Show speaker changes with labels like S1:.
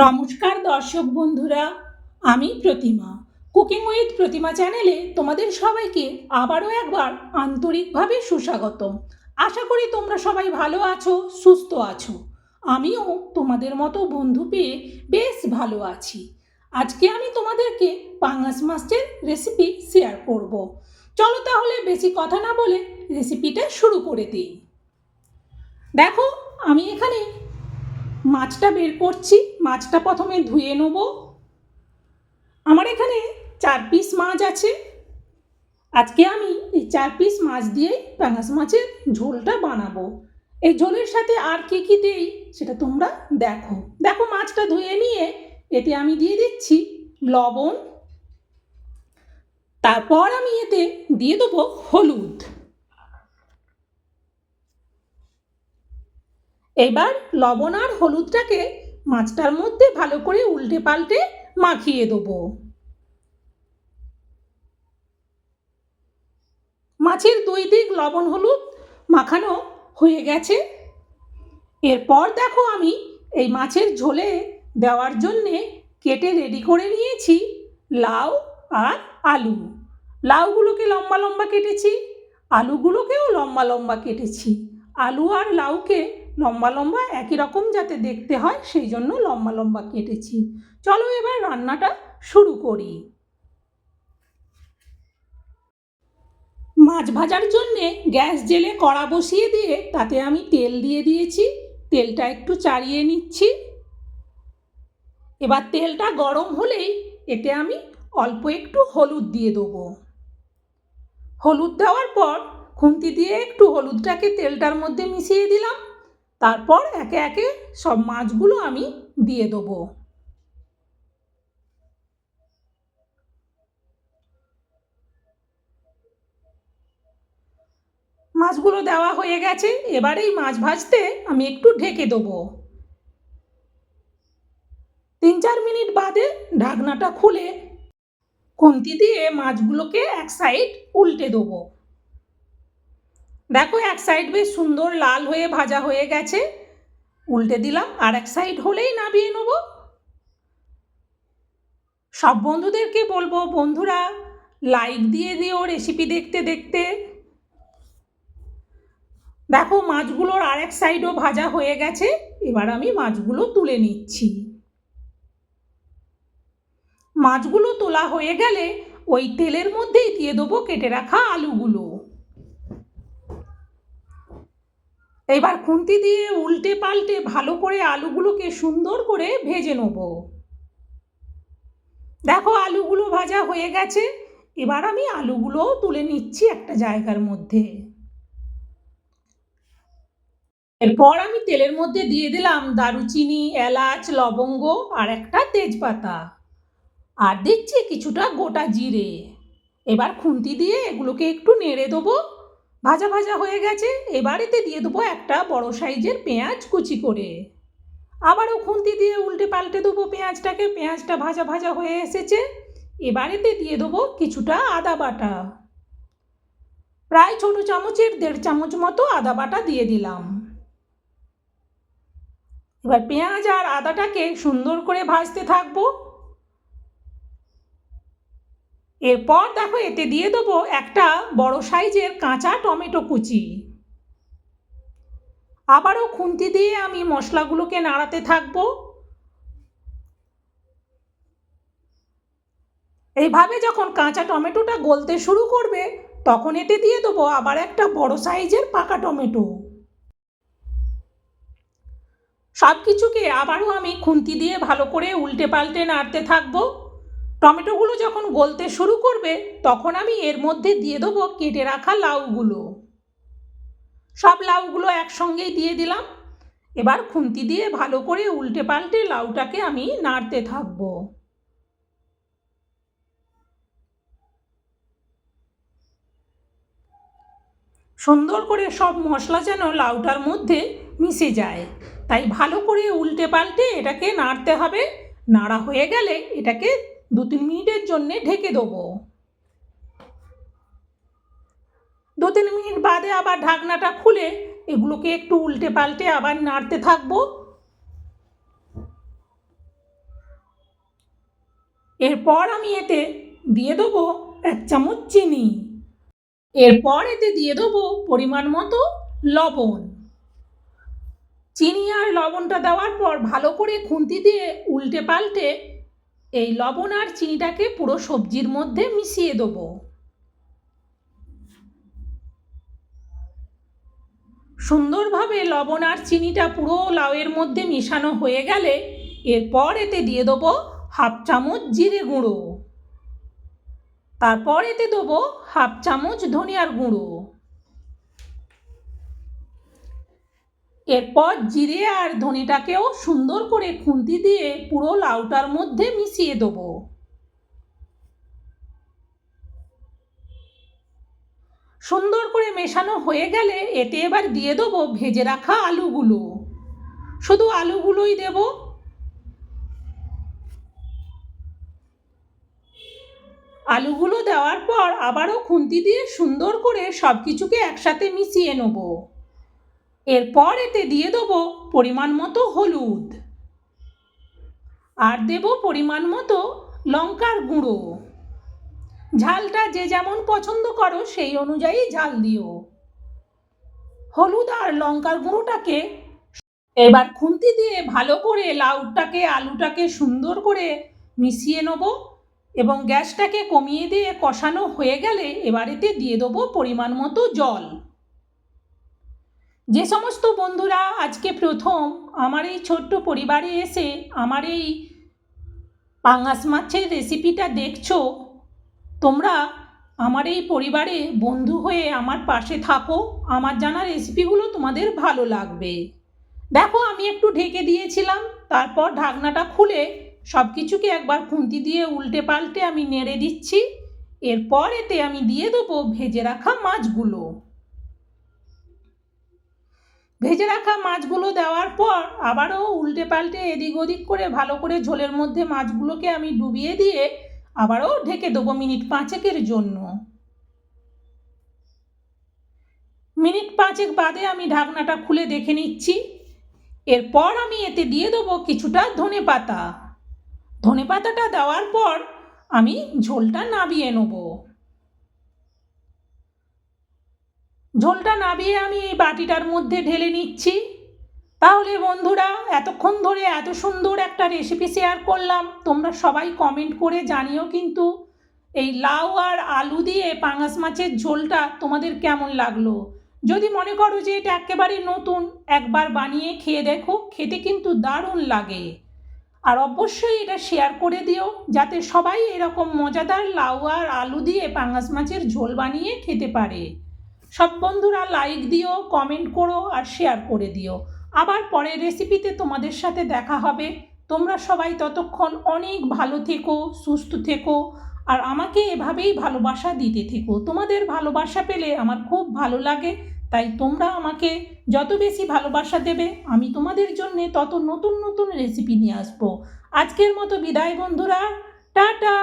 S1: নমস্কার দর্শক বন্ধুরা, আমি প্রতিমা। কুকিং উইথ প্রতিমা চ্যানেলে তোমাদের সবাইকে আবারও একবার আন্তরিকভাবে সুস্বাগতম। আশা করি তোমরা সবাই ভালো আছো, সুস্থ আছো। আমিও তোমাদের মতো বন্ধু পেয়ে বেশ ভালো আছি। আজকে আমি তোমাদেরকে পাঙ্গাস মাছের রেসিপি শেয়ার করব। চলো তাহলে বেশি কথা না বলে রেসিপিটা শুরু করে দিই। দেখো, আমি এখানে মাছটা বের করছি, মাছটা প্রথমে ধুয়ে নেব। আমার এখানে চার পিস মাছ আছে। আজকে আমি এই চার পিস মাছ দিয়েই পাঙাশ মাছের ঝোলটা বানাবো। এই ঝোলের সাথে আর কি কি দেই সেটা তোমরা দেখো। দেখো মাছটা ধুয়ে নিয়ে এতে আমি দিয়ে দিচ্ছি লবণ। তারপর আমি এতে দিয়ে দেবো হলুদ। এবার লবণ আর হলুদটাকে মাছটার মধ্যে ভালো করে উল্টে পাল্টে মাখিয়ে দেবো। মাছের দুই দিক লবণ হলুদ মাখানো হয়ে গেছে। এরপর দেখো আমি এই মাছের ঝোলে দেওয়ার জন্যে কেটে রেডি করে নিয়েছি লাউ আর আলু। লাউগুলোকে লম্বা লম্বা কেটেছি, আলুগুলোকেও লম্বা লম্বা কেটেছি। আলু আর লাউকে লম্বা লম্বা একই রকম যাতে দেখতে হয়, সেই জন্য লম্বা লম্বা কেটেছি। চলো এবার রান্নাটা শুরু করি। মাছ ভাজার জন্যে গ্যাস জেলে কড়া বসিয়ে দিয়ে তাতে আমি তেল দিয়ে দিয়েছি। তেলটা একটু চাড়িয়ে নিচ্ছি। এবার তেলটা গরম হলেই এতে আমি অল্প একটু হলুদ দিয়ে দেবো। হলুদ দেওয়ার পর খুন্তি দিয়ে একটু হলুদটাকে তেলটার মধ্যে মিশিয়ে দিলাম। তারপর একে একে সব মাছগুলো আমি দিয়ে দেবো। মাছগুলো দেওয়া হয়ে গেছে এবার এই মাছ ভাজতে আমি একটু ঢেকে দেবো। তিন চার মিনিট বাদে ঢাকনাটা খুলে খুন্তি দিয়ে মাছগুলোকে এক সাইড উল্টে দেবো। দেখো, এক সাইড বেশ সুন্দর লাল হয়ে ভাজা হয়ে গেছে। উল্টে দিলাম, আর এক সাইড হলেই নামিয়ে নেব। সব বন্ধুদেরকে বলব, বন্ধুরা লাইক দিয়ে দিও রেসিপি দেখতে দেখতে। দেখো, মাছগুলোর আর এক সাইডও ভাজা হয়ে গেছে। এবার আমি মাছগুলো তুলে নিচ্ছি। মাছগুলো তোলা হয়ে গেলে ওই তেলের মধ্যেই দিয়ে দেবো কেটে রাখা আলুগুলো। এবার খুন্তি দিয়ে উল্টে পাল্টে ভালো করে আলুগুলোকে সুন্দর করে ভেজে নেব। দেখো, আলুগুলো ভাজা হয়ে গেছে। এবার আমি আলুগুলোও তুলে নিচ্ছি একটা জায়গার মধ্যে। এরপর আমি তেলের মধ্যে দিয়ে দিলাম দারুচিনি, এলাচ, লবঙ্গ আর একটা তেজপাতা। আর দিচ্ছি কিছুটা গোটা জিরে। এবার খুন্তি দিয়ে এগুলোকে একটু নেড়ে দেবো। ভাজা ভাজা হয়ে গেছে এবার এতে দিয়ে দেবো একটা বড় সাইজের পেঁয়াজ কুচি করে। আবারও খুন্তি দিয়ে উল্টে পাল্টে দেবো পেঁয়াজটাকে, পেঁয়াজটা ভাজা ভাজা হয়ে এসেছে। এবার এতে দিয়ে দেবো কিছুটা আদা বাটা। প্রায় ছোটো চামচের, দেড় চামচ মতো আদা বাটা দিয়ে দিলাম। এবার পেঁয়াজ আর আদাটাকে সুন্দর করে ভাজতে থাকব। এরপর দেখো এতে দিয়ে দেবো একটা বড় সাইজের কাঁচা টমেটো কুচি। আবারও খুন্তি দিয়ে আমি মশলাগুলোকে নাড়াতে থাকব। এইভাবে যখন কাঁচা টমেটোটা গলতে শুরু করবে, তখন এতে দিয়ে দেবো আবার একটা বড় সাইজের পাকা টমেটো। সব কিছুকে আবারও আমি খুন্তি দিয়ে ভালো করে উল্টে পাল্টে নাড়তে থাকব। টমেটোগুলো যখন গলতে শুরু করবে, তখন আমি এর মধ্যে দিয়ে দেবো কেটে রাখা লাউগুলো। সব লাউগুলো একসঙ্গেই দিয়ে দিলাম। এবার খুন্তি দিয়ে ভালো করে উল্টে পাল্টে লাউটাকে আমি নাড়তে থাকব। সুন্দর করে সব মশলা যেন লাউটার মধ্যে মিশে যায়। তাই ভালো করে উল্টে পাল্টে এটাকে নাড়তে হবে। নাড়া হয়ে গেলে এটাকে দু তিন মিনিটের জন্যে ঢেকে দেবো। দু তিন মিনিট বাদে আবার ঢাকনাটা খুলে এগুলোকে একটু উল্টে পাল্টে আবার নাড়তে থাকব। এরপর আমি এতে দিয়ে দেবো এক চামচ চিনি। এরপর এতে দিয়ে দেবো পরিমাণ মতো লবণ। চিনি আর লবণটা দেওয়ার পর ভালো করে খুন্তি দিয়ে উল্টে পাল্টে এই লবণ আর চিনিটাকে পুরো সবজির মধ্যে মিশিয়ে দেবো। সুন্দরভাবে লবণ আর চিনিটা পুরো লাউয়ের মধ্যে মেশানো হয়ে গেলে এরপর এতে দিয়ে দেবো হাফ চামচ জিরে গুঁড়ো। তারপর এতে দেবো হাফ চামচ ধনিয়ার গুঁড়ো। এরপর জিরে আর ধনেটাকেও সুন্দর করে খুন্তি দিয়ে পুরো লাউটার মধ্যে মিশিয়ে দেবো। সুন্দর করে মেশানো হয়ে গেলে এতে এবার দিয়ে দেবো ভেজে রাখা আলুগুলো। শুধু আলুগুলোই দেব। আলুগুলো দেওয়ার পর আবারও খুন্তি দিয়ে সুন্দর করে সব কিছুকে একসাথে মিশিয়ে নেব। এরপর এতে দিয়ে দেবো পরিমাণ মতো হলুদ। আর দেব পরিমাণ মতো লঙ্কার গুঁড়ো। ঝালটা যে যেমন পছন্দ করো, সেই অনুযায়ী ঝাল দিও। হলুদ আর লঙ্কার গুঁড়োটাকে এবার খুন্তি দিয়ে ভালো করে লাউটাকে, আলুটাকে সুন্দর করে মিশিয়ে নেব এবং গ্যাসটাকে কমিয়ে দিয়ে কষানো হয়ে গেলে এবার এতে দিয়ে দেবো পরিমাণ মতো জল। যে সমস্ত বন্ধুরা আজকে প্রথম আমার এই ছোট্ট পরিবারে এসে আমার এই পাঙাশ মাছের রেসিপিটা দেখছ, তোমরা আমার এই পরিবারে বন্ধু হয়ে আমার পাশে থাকো, আমার জানা রেসিপিগুলো তোমাদের ভালো লাগবে। দেখো, আমি একটু ঢেকে দিয়েছিলাম, তারপর ঢাকনাটা খুলে সব কিছুকে একবার খুন্তি দিয়ে উল্টে পাল্টে আমি নেড়ে দিচ্ছি, এরপর এতে আমি দিয়ে দেবো ভেজে রাখা মাছগুলো। ভেজে রাখা মাছগুলো দেওয়ার পর আবারও উল্টে পাল্টে এদিক ওদিক করে ভালো করে ঝোলের মধ্যে মাছগুলোকে আমি ডুবিয়ে দিয়ে আবারও ঢেকে দেবো মিনিট পাঁচেকের জন্য। মিনিট পাঁচেক বাদে আমি ঢাকনাটা খুলে দেখে নিচ্ছি। এরপর আমি এতে দিয়ে দেবো কিছুটা ধনে পাতা। ধনে পাতাটা দেওয়ার পর আমি ঝোলটা নাবিয়ে নেব। ঝোলটা নাবিয়ে আমি এই বাটিটার মধ্যে ঢেলে নিচ্ছি। তাহলে বন্ধুরা, এতক্ষণ ধরে এত সুন্দর একটা রেসিপি শেয়ার করলাম। তোমরা সবাই কমেন্ট করে জানিও কিন্তু এই লাউ আর আলু দিয়ে পাঙাশ মাছের ঝোলটা তোমাদের কেমন লাগল? যদি মনে করো যে এটা একেবারে নতুন, একবার বানিয়ে খেয়ে দেখো, খেতে কিন্তু দারুণ লাগে। আর অবশ্যই এটা শেয়ার করে দিও, যাতে সবাই এরকম মজাদার লাউ আর আলু দিয়ে পাঙাশ মাছের ঝোল বানিয়ে খেতে পারে। সব বন্ধুরা লাইক দিও কমেন্ট করো আর শেয়ার করে দিও। আবার পরের রেসিপিতে তোমাদের সাথে দেখা হবে। তোমরা সবাই ততক্ষণ অনেক ভালো থেকো, সুস্থ থেকো আর আমাকে এভাবেই ভালোবাসা দিতে থেকো। তোমাদের ভালোবাসা পেলে আমার খুব ভালো লাগে, তাই তোমরা আমাকে যত বেশি ভালোবাসা দেবে, আমি তোমাদের জন্যে তত নতুন নতুন রেসিপি নিয়ে আসব। আজকের মতো বিদায় বন্ধুরা, টাটা!